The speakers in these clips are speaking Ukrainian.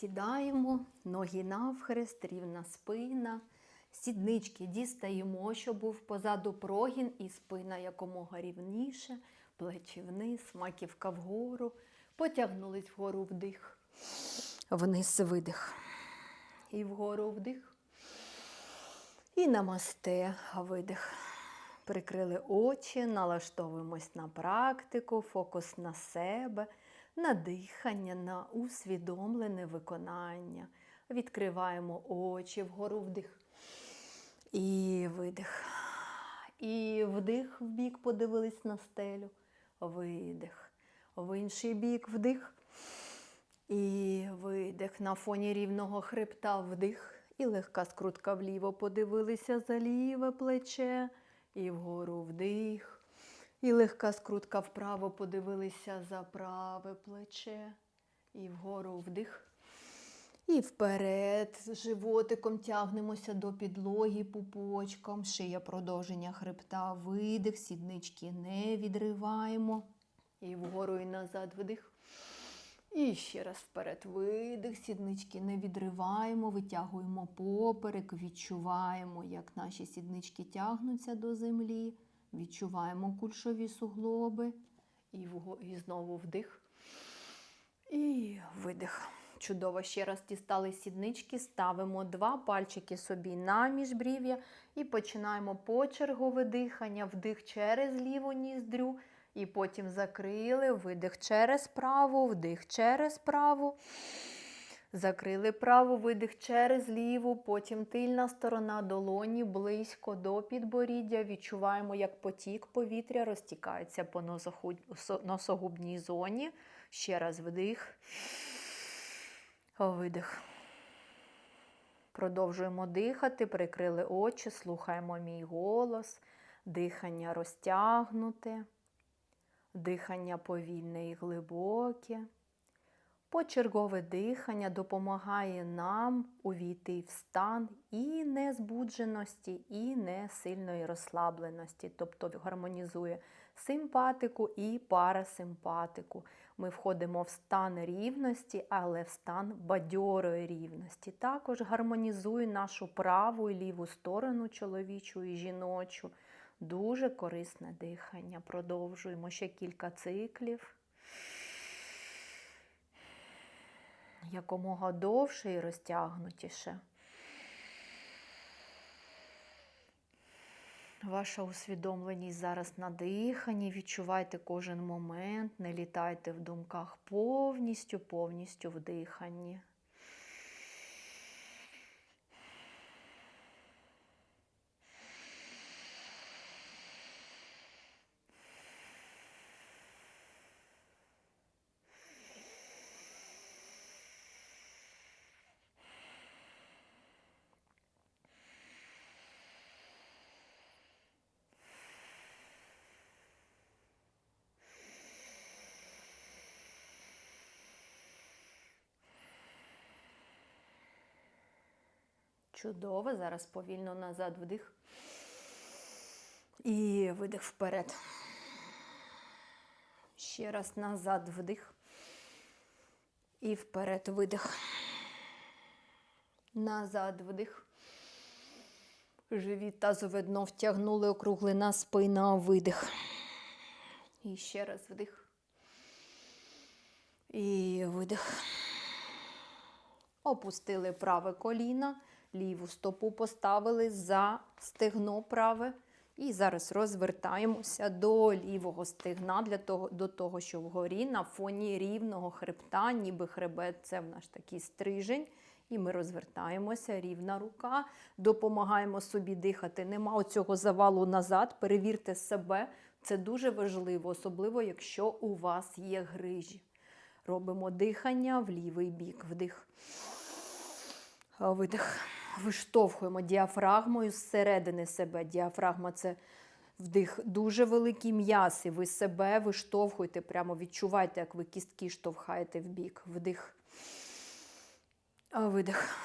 Сідаємо, ноги навхрест, рівна спина. Сіднички дістаємо, щоб був позаду прогін і спина якомога рівніше, плечі вниз, маківка вгору. Потягнулись вгору вдих. Вниз видих. І вгору вдих. І намасте, видих. Прикрили очі, налаштовуємось на практику, фокус на себе, на дихання, на усвідомлене виконання. Відкриваємо очі, вгору вдих. І видих. І вдих в бік подивились на стелю. Видих. В інший бік вдих. І видих. На фоні рівного хребта вдих. І легка скрутка вліво подивилися за ліве плече. І вгору вдих. І легка скрутка вправо подивилися за праве плече. І вгору вдих. І вперед, животиком тягнемося до підлоги пупочком, шия продовження хребта, видих, сіднички не відриваємо. І вгору і назад вдих. І ще раз вперед. Видих, сіднички не відриваємо, витягуємо поперек, відчуваємо, як наші сіднички тягнуться до землі, відчуваємо кульшові суглоби. І, вго- і знову вдих. І видих. Чудово. Ще раз дістали сіднички, ставимо два пальчики собі на міжбрів'я і починаємо почергове дихання. Вдих через ліву ніздрю. І потім закрили, видих через праву, вдих через праву. Закрили праву, видих через ліву, потім тильна сторона долоні близько до підборіддя. Відчуваємо, як потік повітря розтікається по носогубній зоні. Ще раз вдих. Видих. Продовжуємо дихати, прикрили очі, слухаємо мій голос, дихання розтягнуте, дихання повільне і глибоке. Почергове дихання допомагає нам увійти в стан і незбудженості, і не сильної розслабленості, тобто гармонізує симпатику і парасимпатику. Ми входимо в стан рівності, але в стан бадьорої рівності. Також гармонізує нашу праву і ліву сторону чоловічу і жіночу. Дуже корисне дихання. Продовжуємо ще кілька циклів. Якомога довше і розтягнутіше. Ваша усвідомленість зараз на диханні, відчувайте кожен момент, не літайте в думках повністю, повністю в диханні. Чудово. Зараз повільно назад вдих. І видих вперед. Ще раз назад вдих. І вперед видих. Назад вдих. Живіт тазове дно втягнули, округлена спина, видих. І ще раз вдих. І видих. Опустили праве коліно, ліву стопу поставили за стегно праве. І зараз розвертаємося до лівого стегна для того, до того, що вгорі на фоні рівного хребта, ніби хребет це в наш такий стрижень. І ми розвертаємося, рівна рука, допомагаємо собі дихати. Нема оцього завалу назад, перевірте себе. Це дуже важливо, особливо якщо у вас є грижі. Робимо дихання в лівий бік. Вдих. Видих. Виштовхуємо діафрагмою зсередини себе. Діафрагма це вдих дуже великий м'яс, і ви себе виштовхуєте, прямо відчувайте, як ви кістки штовхаєте в бік. Вдих. Видих.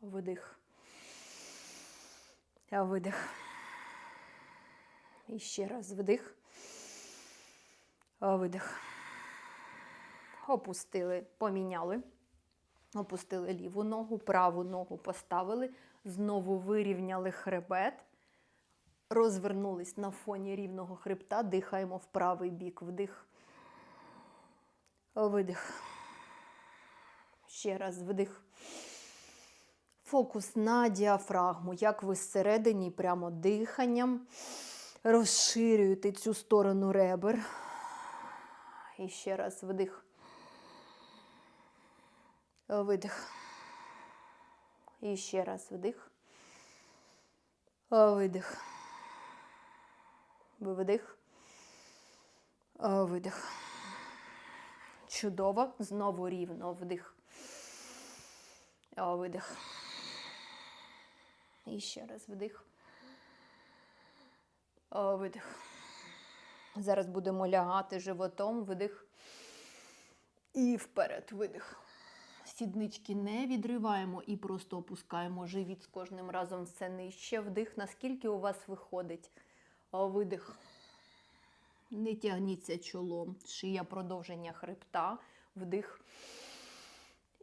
Видих. Видих. І ще раз вдих. Видих. Опустили, поміняли. Опустили ліву ногу, праву ногу поставили, знову вирівняли хребет, розвернулись на фоні рівного хребта, дихаємо в правий бік. Вдих. Видих. Ще раз вдих. Фокус на діафрагму, як ви зсередині прямо диханням розширюєте цю сторону ребер. І ще раз вдих. Видих. І ще раз вдих. Видих. Вдих. Видих. Чудово. Знову рівно вдих. Видих. І ще раз вдих. Видих. Зараз будемо лягати животом, видих. І вперед, видих. Сіднички не відриваємо і просто опускаємо живіт з кожним разом все нижче. Вдих, наскільки у вас виходить. Видих. Не тягніться чолом. Шия продовження хребта. Вдих.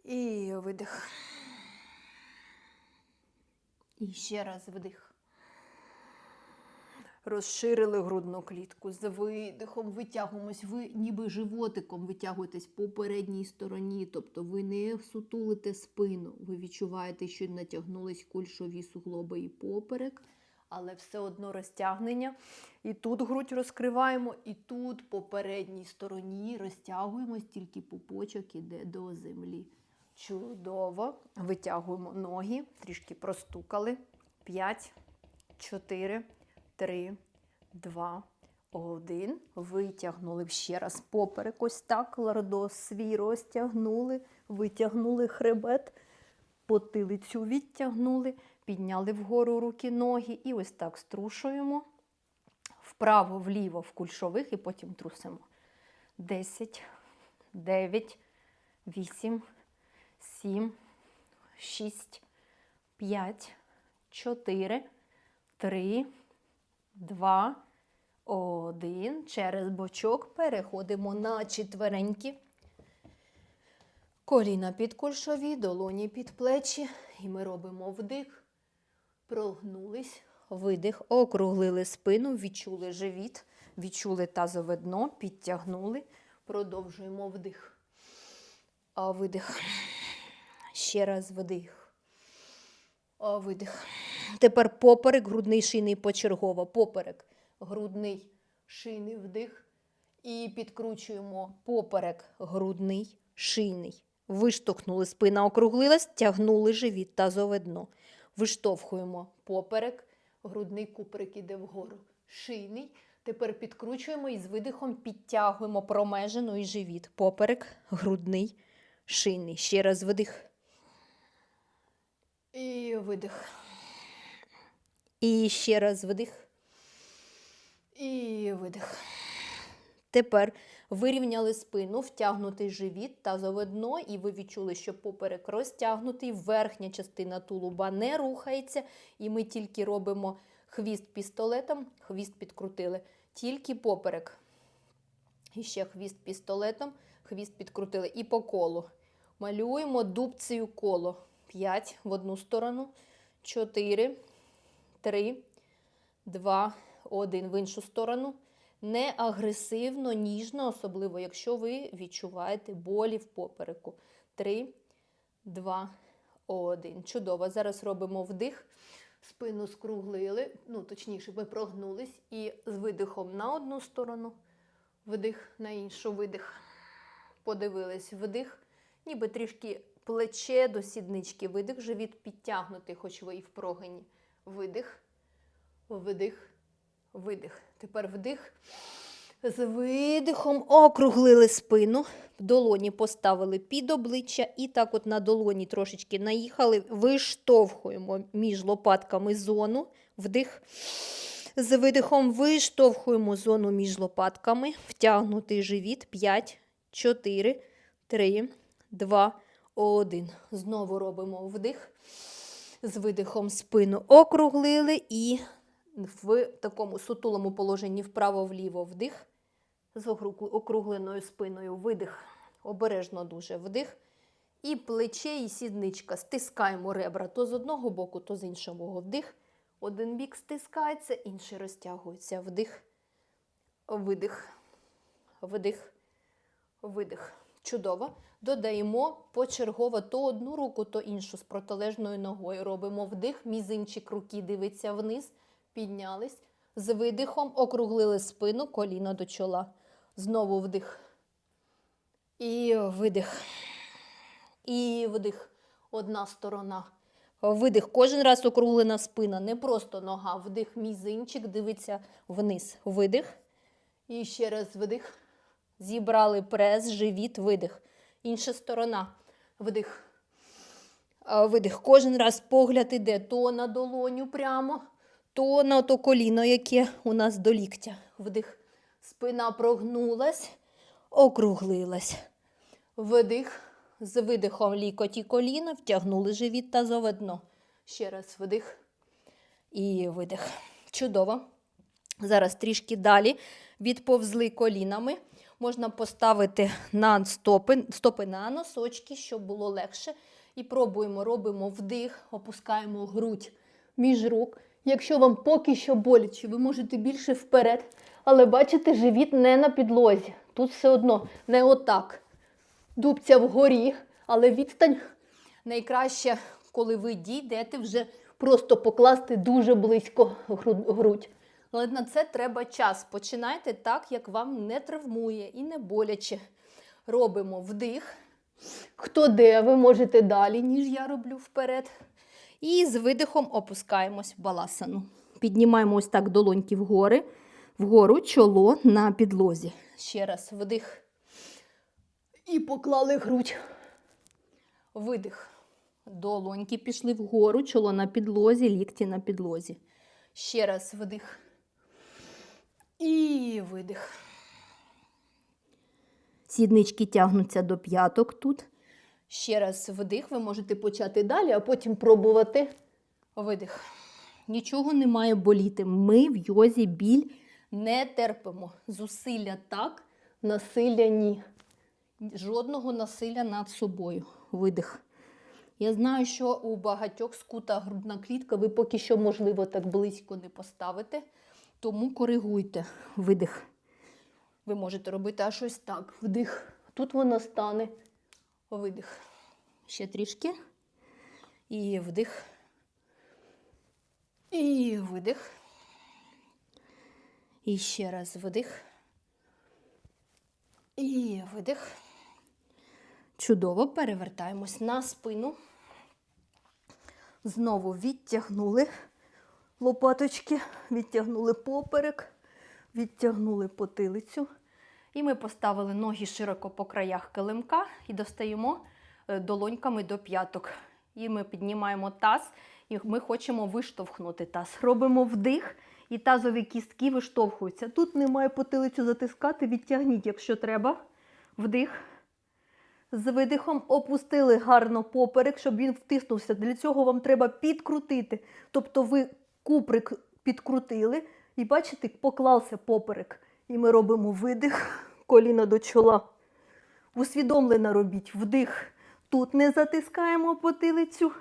І видих. І ще раз вдих. Розширили грудну клітку. З видихом витягуємось. Ви ніби животиком витягуєтесь по передній стороні. Тобто ви не сутулите спину. Ви відчуваєте, що натягнулись кульшові суглоби і поперек, але все одно розтягнення. І тут грудь розкриваємо, і тут по передній стороні розтягуємось, тільки пупочок іде до землі. Чудово. Витягуємо ноги, трішки простукали. П'ять, чотири. Три, два, один. Витягнули ще раз поперек. Ось так. Лордоз свій розтягнули, витягнули хребет, потилицю відтягнули, підняли вгору руки, ноги. І ось так струшуємо вправо, вліво, в кульшових, і потім трусимо. Десять, дев'ять, вісім, сім, шість, п'ять, чотири, три. Два, один. Через бочок переходимо на четверенькі. Коліна під кульшові, долоні під плечі. І ми робимо вдих. Прогнулись, видих, округлили спину, відчули живіт, відчули тазове дно, підтягнули. Продовжуємо вдих. А видих. Ще раз вдих. А видих. Тепер поперек, грудний шийний почергово. Поперек, грудний шийний вдих. І підкручуємо поперек, грудний шийний. Виштовхнули, спина округлилась, тягнули живіт, тазове дно. Виштовхуємо поперек, грудний куприк іде вгору. Шийний. Тепер підкручуємо і з видихом підтягуємо промежину і живіт. Поперек, грудний, шийний. Ще раз вдих. І видих. І ще раз вдих. І видих. Тепер вирівняли спину, втягнутий живіт, тазове дно, і ви відчули, що поперек розтягнутий, верхня частина тулуба не рухається, і ми тільки робимо хвіст пістолетом, хвіст підкрутили, тільки поперек. І ще хвіст пістолетом, хвіст підкрутили. І по колу. Малюємо дубцею коло. 5 в одну сторону, 4, 3, 2, 1 в іншу сторону. Не агресивно, ніжно, особливо, якщо ви відчуваєте болі в попереку. 3, 2, 1. Чудово. Зараз робимо вдих. Спину скруглили, ну, точніше, ми прогнулись. І з видихом на одну сторону, вдих на іншу, видих. Подивились, вдих, ніби трішки плече до сіднички, видих, живіт підтягнутий, хоч ви і в прогині. Видих, видих, видих. Тепер вдих. З видихом округлили спину, долоні поставили під обличчя і так от на долоні трошечки наїхали, виштовхуємо між лопатками зону, вдих. З видихом виштовхуємо зону між лопатками, втягнутий живіт 5, 4, 3, 2, 1. Знову робимо вдих. З видихом спину округлили і в такому сутулому положенні вправо-вліво вдих. З округленою спиною видих. Обережно дуже вдих. І плече, і сідничка. Стискаємо ребра то з одного боку, то з іншого. Вдих. Один бік стискається, інший розтягується. Вдих, видих, вдих, видих. Чудово. Додаємо почергово то одну руку, то іншу з протилежною ногою. Робимо вдих, мізинчик руки дивиться вниз, піднялись. З видихом округлили спину, коліно до чола. Знову вдих. І видих. І вдих. Одна сторона. Видих. Кожен раз округлена спина. Не просто нога. Вдих, мізинчик дивиться вниз. Видих. І ще раз вдих. Зібрали прес, живіт, видих. Інша сторона. Вдих. Видих. Кожен раз погляд іде то на долоню прямо, то на то коліно, яке у нас до ліктя. Вдих. Спина прогнулась, округлилась. Вдих. З видихом лікоть і коліна, втягнули живіт тазове дно. Ще раз вдих і видих. Чудово. Зараз трішки далі відповзли колінами. Можна поставити на стопи, стопи на носочки, щоб було легше. І пробуємо, робимо вдих, опускаємо грудь між рук. Якщо вам поки що боляче, ви можете більше вперед. Але бачите, живіт не на підлозі. Тут все одно не отак. Дубця вгорі, але відстань найкраще, коли ви дійдете, вже просто покласти дуже близько грудь. Але на це треба час. Починайте так, як вам не травмує і не боляче. Робимо вдих. Хто де, ви можете далі, ніж я роблю вперед. І з видихом опускаємось в баласану. Піднімаємо ось так долоньки вгори, вгору чоло на підлозі. Ще раз вдих. І поклали грудь. Видих. Долоньки пішли вгору, чоло на підлозі, лікті на підлозі. Ще раз вдих. І видих. Сіднички тягнуться до п'яток тут. Ще раз вдих. Ви можете почати далі, а потім пробувати видих. Нічого не має боліти. Ми в йозі біль не терпимо. Зусилля так, насилля ні. Жодного насилля над собою. Видих. Я знаю, що у багатьох скута грудна клітка, ви поки що, можливо, так близько не поставите. Тому коригуйте видих. Ви можете робити аж ось так. Вдих. Тут вона стане. Видих. Ще трішки. І вдих. І видих. І ще раз вдих. І видих. Чудово, перевертаємось на спину. Знову відтягнули лопаточки, відтягнули поперек, відтягнули потилицю. І ми поставили ноги широко по краях килимка і достаємо е, долоньками до п'яток. І ми піднімаємо таз, і ми хочемо виштовхнути таз. Робимо вдих, і тазові кістки виштовхуються. Тут немає потилицю затискати, відтягніть, якщо треба. Вдих. З видихом опустили гарно поперек, щоб він втиснувся. Для цього вам треба підкрутити. Тобто ви куприк підкрутили і бачите, поклався поперек. І ми робимо видих, коліна до чола. Усвідомлено робіть вдих. Тут не затискаємо потилицю.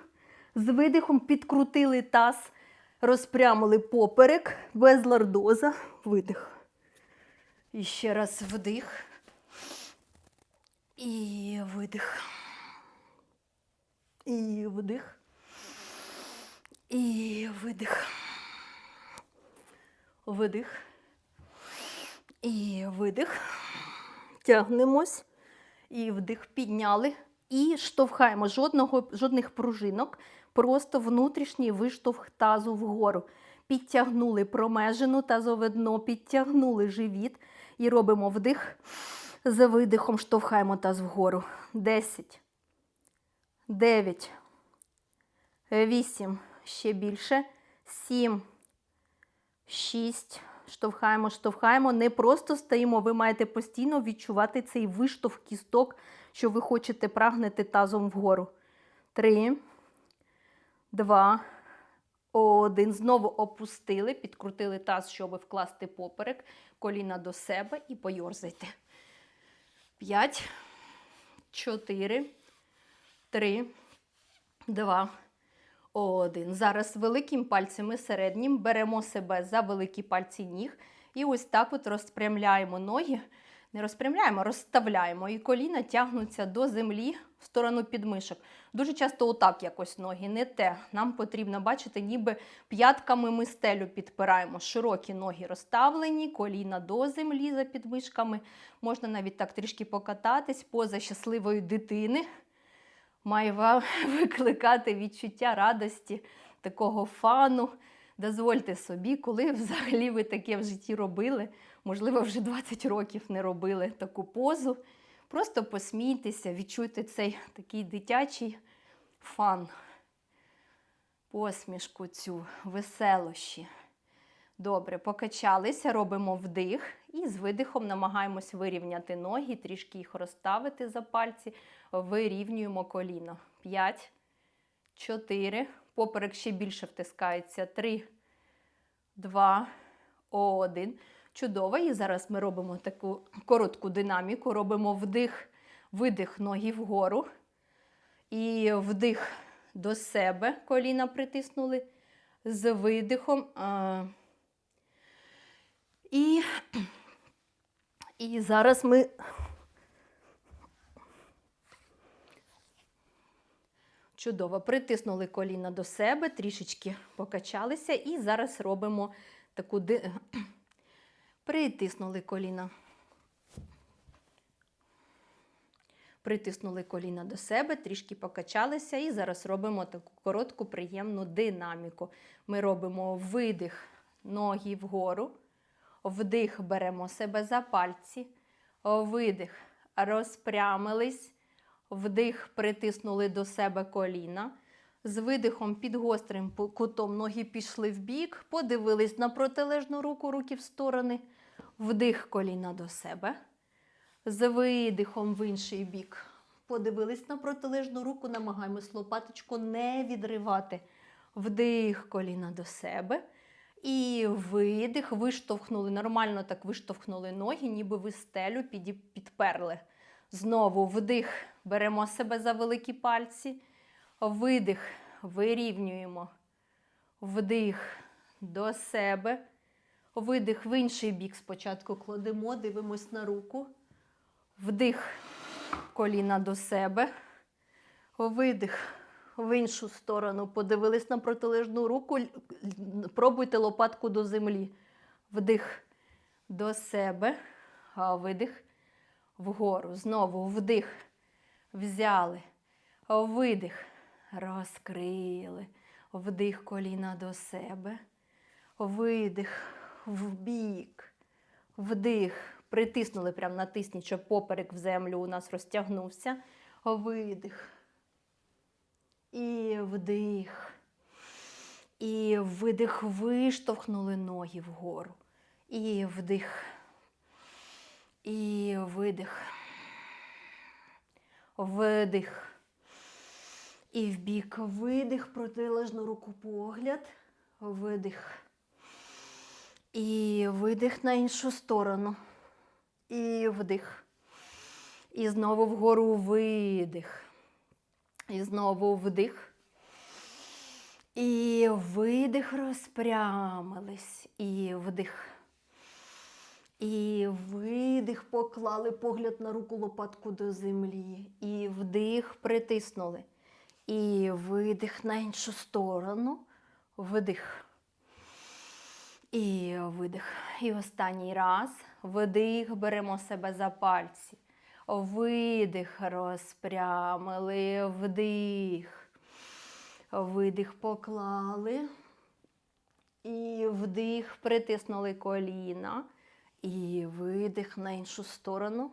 З видихом підкрутили таз, розпрямили поперек, без лордоза. Видих. І ще раз вдих. І видих. І вдих. І видих. Видих. І видих. Тягнемось. І вдих підняли. І штовхаємо жодного, жодних пружинок. Просто внутрішній виштовх тазу вгору. Підтягнули промежину тазове дно, підтягнули живіт. І робимо вдих. За видихом штовхаємо таз вгору. 10, 9, 8, ще більше, 7, 6. Штовхаємо, штовхаємо. Не просто стоїмо, ви маєте постійно відчувати цей виштовх кісток, що ви хочете прагнути тазом вгору. 3, 2, 1. Знову опустили, підкрутили таз, щоб вкласти поперек, коліна до себе і пойорзайте. 5, чотири, три, два, один. Зараз великим пальцем і середнім беремо себе за великі пальці ніг і ось так от розпрямляємо ноги. Не розпрямляємо, розставляємо. І коліна тягнуться до землі в сторону підмишок. Дуже часто отак якось ноги, не те. Нам потрібно бачити, ніби п'ятками ми стелю підпираємо. Широкі ноги розставлені, коліна до землі за підмишками. Можна навіть так трішки покататись, поза щасливої дитини. Має викликати відчуття радості, такого фану. Дозвольте собі, коли взагалі ви таке в житті робили, можливо, вже 20 років не робили таку позу. Просто посмійтеся, відчуйте цей такий дитячий фан, посмішку цю, веселощі. Добре, покачалися, робимо вдих і з видихом намагаємось вирівняти ноги, трішки їх розставити за пальці, вирівнюємо коліно. 5, 4, поперек ще більше втискається. 3, 2, 1. Чудово. І зараз ми робимо таку коротку динаміку. Робимо вдих, видих ноги вгору. І вдих до себе, коліна притиснули. З видихом. І, і зараз ми чудово притиснули коліна до себе, трішечки покачалися, і зараз робимо таку ди... притиснули коліна. Притиснули коліна до себе, трішки покачалися, і зараз робимо таку коротку, приємну динаміку. Ми робимо видих ноги вгору, вдих беремо себе за пальці, видих, розпрямились, вдих, притиснули до себе коліна. З видихом під гострим кутом ноги пішли в бік, подивились на протилежну руку, руки в сторони, вдих коліна до себе. З видихом в інший бік. Подивились на протилежну руку, намагаємось лопаточку не відривати. Вдих коліна до себе. І видих, виштовхнули, нормально так виштовхнули ноги, ніби ви стелю підперли. Знову вдих, беремо себе за великі пальці. Видих, вирівнюємо. Вдих до себе. Видих в інший бік спочатку кладемо, дивимось на руку. Вдих коліна до себе. Видих в іншу сторону. Подивились на протилежну руку. Пробуйте лопатку до землі. Вдих до себе. А видих вгору. Знову вдих. Взяли. Видих. Розкрили. Вдих коліна до себе. Видих вбік. Вдих. Притиснули прямо натисніть, щоб поперек в землю у нас розтягнувся. Видих. І вдих. І видих виштовхнули ноги вгору. І вдих. І видих. Видих. І в бік видих, протилежну руку погляд. Видих. І видих на іншу сторону. І вдих. І знову вгору видих. І знову вдих. І видих розпрямились. І вдих. І видих, поклали погляд на руку лопатку до землі. І вдих, притиснули. І видих на іншу сторону. Вдих. І видих. І останній раз. Вдих, беремо себе за пальці. Видих, розпрямили, вдих. Видих поклали. І вдих, притиснули коліна. І видих на іншу сторону.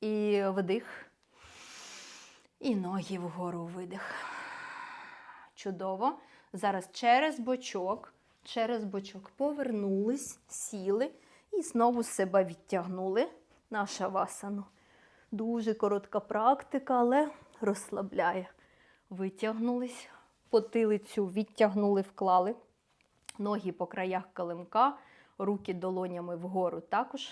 І вдих. І ноги вгору видих. Чудово. Зараз через бочок, через бочок повернулись, сіли і знову себе відтягнули на шавасану. Дуже коротка практика, але розслабляє. Витягнулись, потилицю відтягнули, вклали. Ноги по краях килимка, руки долонями вгору також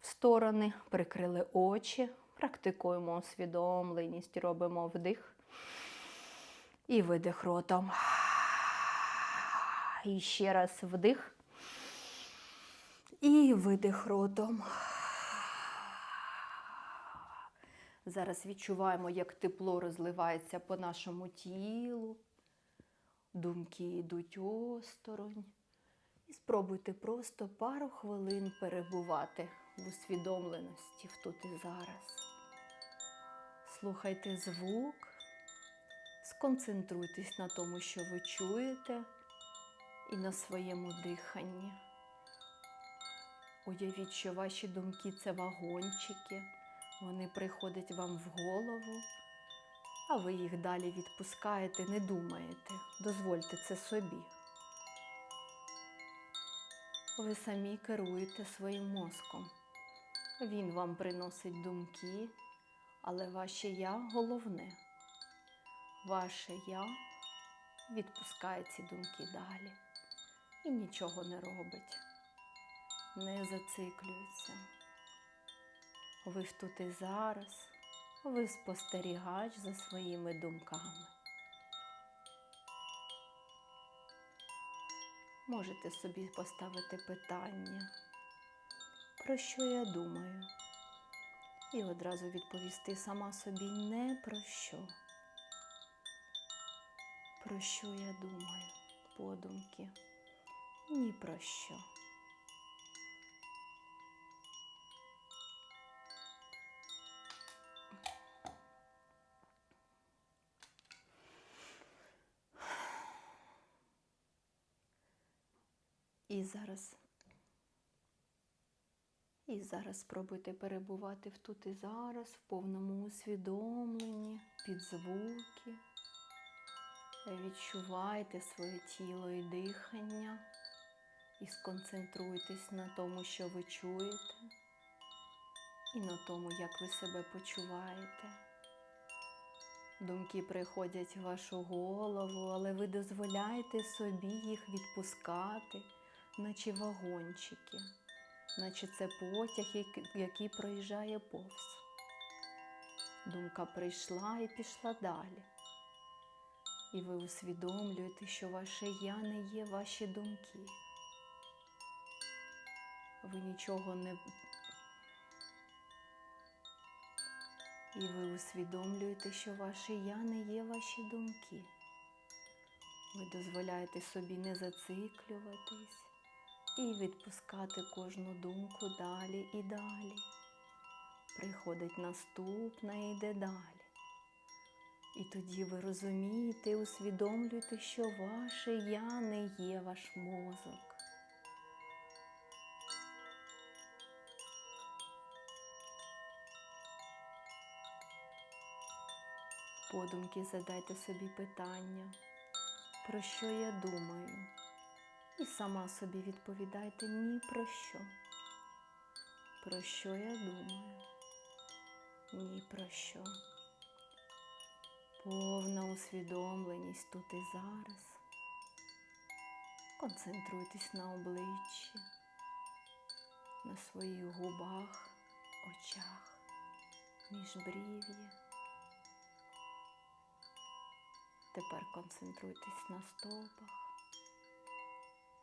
в сторони, прикрили очі, Практикуємо усвідомленість, робимо вдих і видих ротом. І ще раз вдих. І видих ротом. Зараз відчуваємо, як тепло розливається по нашому тілу. Думки йдуть осторонь. І спробуйте просто пару хвилин перебувати в усвідомленості в тут і зараз. Слухайте звук, сконцентруйтесь на тому, що ви чуєте, і на своєму диханні. Уявіть, що ваші думки це вагончики, вони приходять вам в голову, а ви їх далі відпускаєте, не думаєте. Дозвольте це собі. Ви самі керуєте своїм мозком. Він вам приносить думки, але ваше я головне. Ваше я відпускає ці думки далі і нічого не робить, не зациклюється. Ви в тут і зараз, ви спостерігач за своїми думками. Можете собі поставити питання, про що я думаю, і одразу відповісти сама собі не про що. Про що я думаю, подумки? Ні про що. І зараз. І зараз спробуйте перебувати в тут і зараз, в повному усвідомленні, під звуки. Відчувайте своє тіло і дихання і сконцентруйтесь на тому, що ви чуєте, і на тому, як ви себе почуваєте. Думки приходять в вашу голову, але ви дозволяєте собі їх відпускати, наче вагончики, наче це потяг, який проїжджає повз. Думка прийшла і пішла далі. І ви усвідомлюєте, що ваше я не є ваші думки. Ви нічого не. І ви усвідомлюєте, що ваше я не є ваші думки. Ви дозволяєте собі не зациклюватись і відпускати кожну думку далі і далі. Приходить наступна і йде далі. І тоді ви розумієте і усвідомлюєте, що ваше я не є ваш мозок. Подумки задайте собі питання, про що я думаю, і сама собі відповідайте ні про що. Про що я думаю? Ні про що повна усвідомленість тут і зараз. Концентруйтесь на обличчі, на своїх губах, очах, міжбрів'ї. Тепер концентруйтесь на стопах,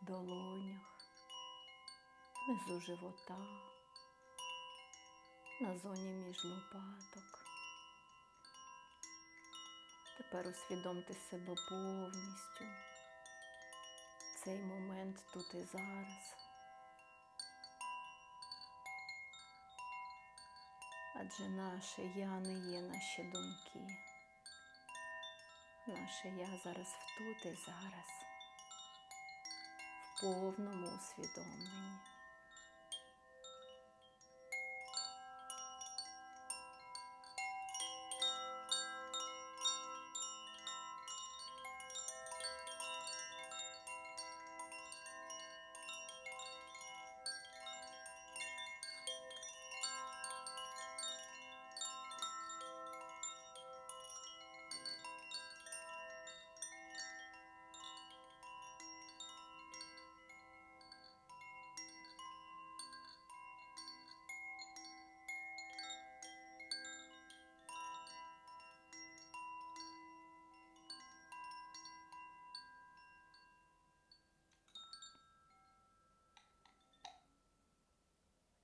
долонях, внизу живота, на зоні між лопаток. Тепер усвідомте себе повністю. Цей момент тут і зараз. Адже наше я не є наші думки. Наше я зараз тут і зараз, повному усвідомленні.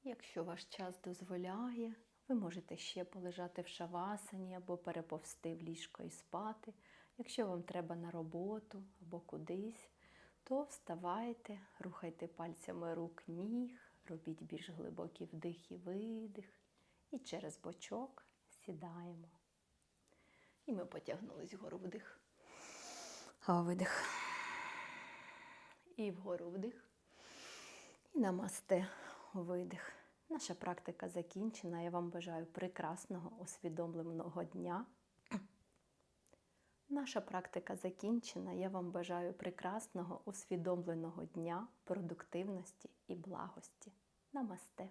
Якщо ваш час дозволяє, ви можете ще полежати в шавасані або переповзти в ліжко і спати. Якщо вам треба на роботу або кудись, то вставайте, рухайте пальцями рук, ніг, робіть більш глибокий вдих і видих. І через бочок сідаємо. І ми потягнулись вгору вдих. А видих. І вгору вдих. І намасте видих. Наша практика закінчена. Я вам бажаю прекрасного усвідомленого дня. Наша практика закінчена. Я вам бажаю прекрасного усвідомленого дня, продуктивності і благості. Намасте!